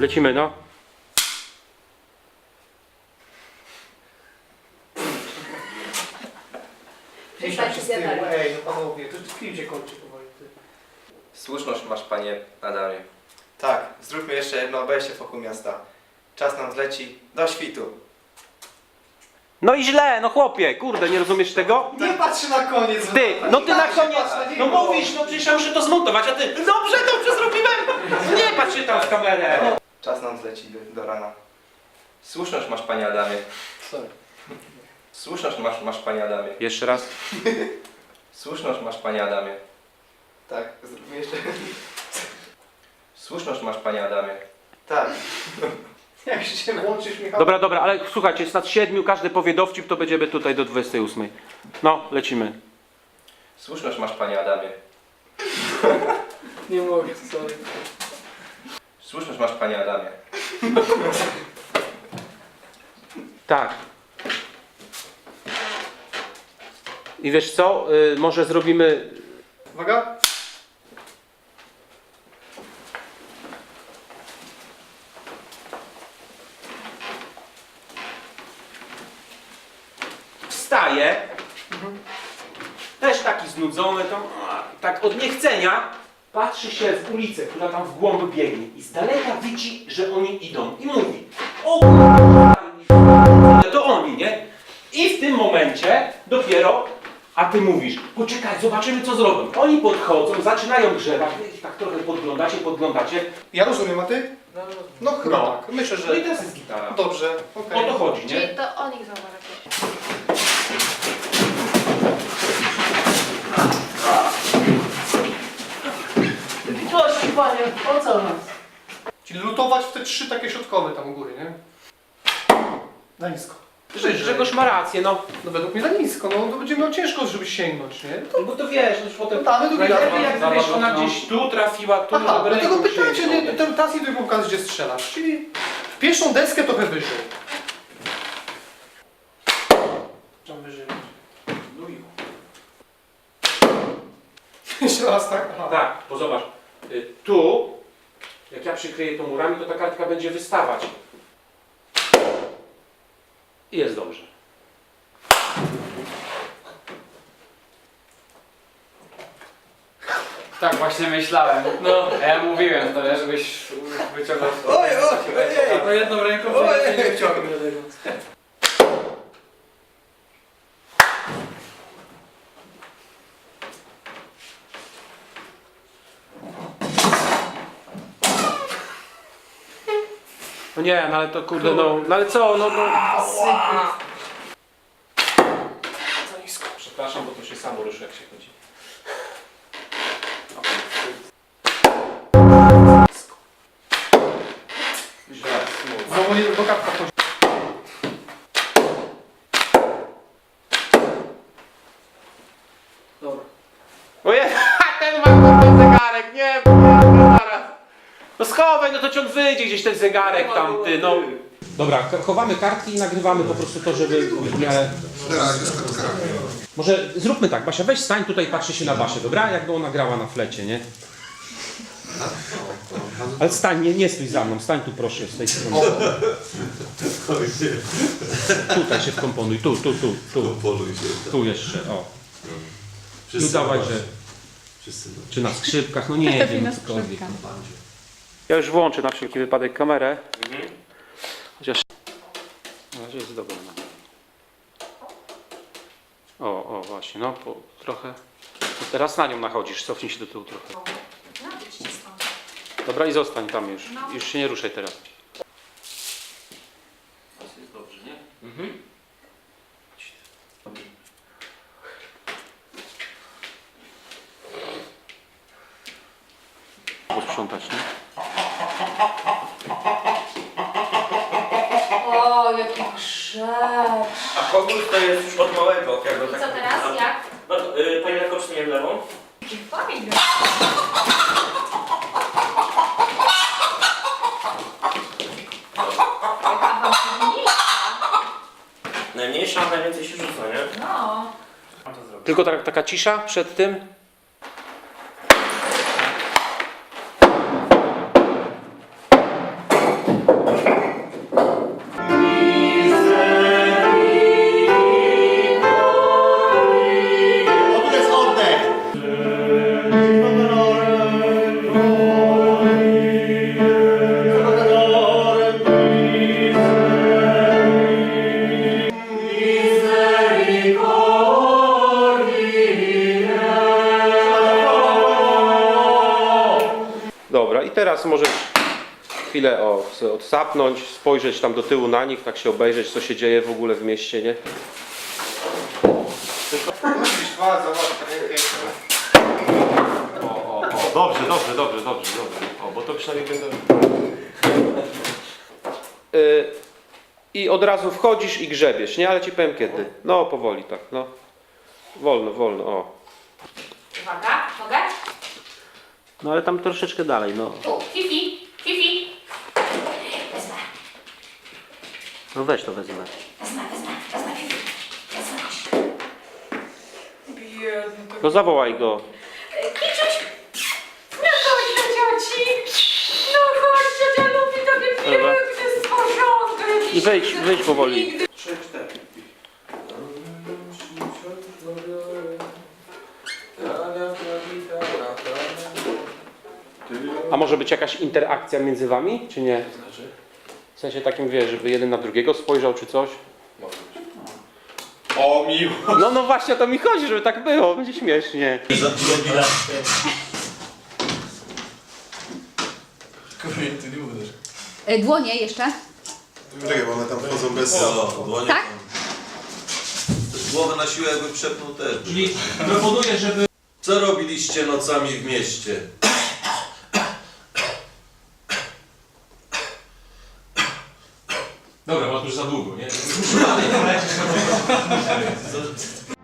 Lecimy, no. Przestań się zjadać. Ej, no panowie, to film się kończy powoli. ty. Słuszność masz, panie Adamie. Tak, zróbmy jeszcze jedno obejście wokół miasta. Czas nam zleci do świtu. No i źle, no chłopie, kurde, nie rozumiesz tego? Nie patrz na koniec. Ty, no ty na koniec, no mówisz, no przecież ja muszę to zmontować, a ty, dobrze, dobrze zrobiłem! Nie patrz się tam w kamerę. Czas nam zleci do, do rana. Słuszność masz, panie Adamie. Sorry. Słuszność masz, masz, panie Adamie. Jeszcze raz. Słuszność masz, panie Adamie. Tak, zróbmy jeszcze... Słuszność masz, panie Adamie. Tak. Jak się włączysz, Michał? Dobra, dobra, ale słuchajcie, jest nad siedmiu, każdy powie dowcip, to będziemy tutaj do 28. No, lecimy. Słuszność masz, panie Adamie. Nie mogę, sorry. Słuszność masz, panie Adamie. Tak. I wiesz co, y, może zrobimy... Uwaga. Wstaje, też taki znudzony, tam, a, tak od niechcenia, patrzy się w ulicę, która tam w głąb biegnie i z daleka widzi, że oni idą i mówi o kurwa, to oni, nie? I w tym momencie dopiero, a ty mówisz, poczekaj, zobaczymy co zrobią. Oni podchodzą, zaczynają grzebać, wy ich tak trochę podglądacie, podglądacie, Ja rozumiem, a ty? No chyba No. tak. Myślę, no i że... teraz jest gitara. Dobrze, okej. O to chodzi, nie? Czyli to o nich zauważyłeś. Proszę panie, o co nas? Czyli lutować w te trzy takie środkowe tam u góry, nie? Na nisko. Że, Grzegorz ma rację, no. No według mnie za nisko, no to będzie miał ciężko, żeby sięgnąć, nie? No bo to wiesz, już potem... No damy drugi raz. Najlepiej jak wiesz, ona no. gdzieś tu trafiła, tu Aha, żeby dlatego ręką pytałem cię, sięgnął, nie, ten teraz idę pokazać, gdzie strzelasz. Czyli w pierwszą deskę trochę wyżej. Tam wyżej. No i- Jeszcze raz, tak? Aha. Tak, bo zobacz, tu, jak ja przykryję tą murami, to ta kartka będzie wystawać. I jest dobrze. Tak właśnie myślałem. No. A ja mówiłem to, nie, żebyś wyciągnął. Oj, oj, ojej! No jedną ręką to się nie wyciągnę tego. Nie, no ale to kurde, no, no ale co, no, no. Za nisko. Przepraszam, bo to się samo ruszy, jak się chodzi. Źle, smutno. Znowu nie do kapka chodzi. Dobra. Ojej, ten ma ten zegarek, nie. No schowaj, no to ciąg wyjdzie gdzieś ten zegarek tam, ty, no. Dobra, chowamy kartki i nagrywamy po prostu to, żeby w miarę... Może zróbmy tak, Basia, weź stań tutaj, patrzy się na Basię, dobra? Jakby ona grała na flecie, nie? Ale stań, nie, nie stój za mną, stań tu proszę, z tej strony. Tutaj się wkomponuj, tu, tu, tu, tu, Poluj się. tu jeszcze, o. Dawaj, na że... Wszyscy na Czy na skrzypkach, no nie wiem, cokolwiek. bandzie. Ja już włączę na wszelki wypadek kamerę. Chociaż na razie jest dobra. No. O, o, właśnie, no po, trochę. To teraz na nią nachodzisz, cofnij się do tyłu trochę. Dobra i zostań tam już. Już się nie ruszaj teraz. Jest dobrze, nie? Mhm. Posprzątać, nie? O, jaki grzecz. A kogut to jest już od małego, jak go I tak co teraz? Jak? No, to, y, pani nakocznie w lewą. Fajnie. Jaka awanturniejsza. Najmniejsza, a najwięcej się rzuca, nie? No. Tylko tak, taka cisza przed tym. Teraz możesz chwilę o, odsapnąć, spojrzeć tam do tyłu na nich, tak się obejrzeć, co się dzieje w ogóle w mieście, nie? O, o, o, dobrze, dobrze, dobrze, dobrze, dobrze. O, bo to przynajmniej będę... Y, I od razu wchodzisz i grzebiesz, nie? Ale ci powiem kiedy. No, powoli tak, no. Wolno, wolno, o. Uwaga? No ale tam troszeczkę dalej, no. Tu, Fifi, Fifi. Wezmę, No weź to wezmę. wezmę, wezmę, wezmę Fifi. Wezmę. Biedny. No zawołaj go. Kiczuś! No chodź do cioci! No chodź, ciocia lubi takie Dobra. piękne stworzonko. jakieś I wejdź, wejdź powoli. nigdy- A może być jakaś interakcja między wami, czy nie? W sensie takim, wiesz, żeby jeden na drugiego spojrzał, czy coś? O miło! No, no właśnie o to mi chodzi, żeby tak było, będzie śmiesznie. Ty nie uderz. E, Dłonie jeszcze? Czekaj, bo one tam wchodzą bez... O, dłonie Tak? Głowę na siłę jakby przepnął też. Czyli proponuję, żeby Co robiliście nocami w mieście? Dobra, bo to już za długo, nie?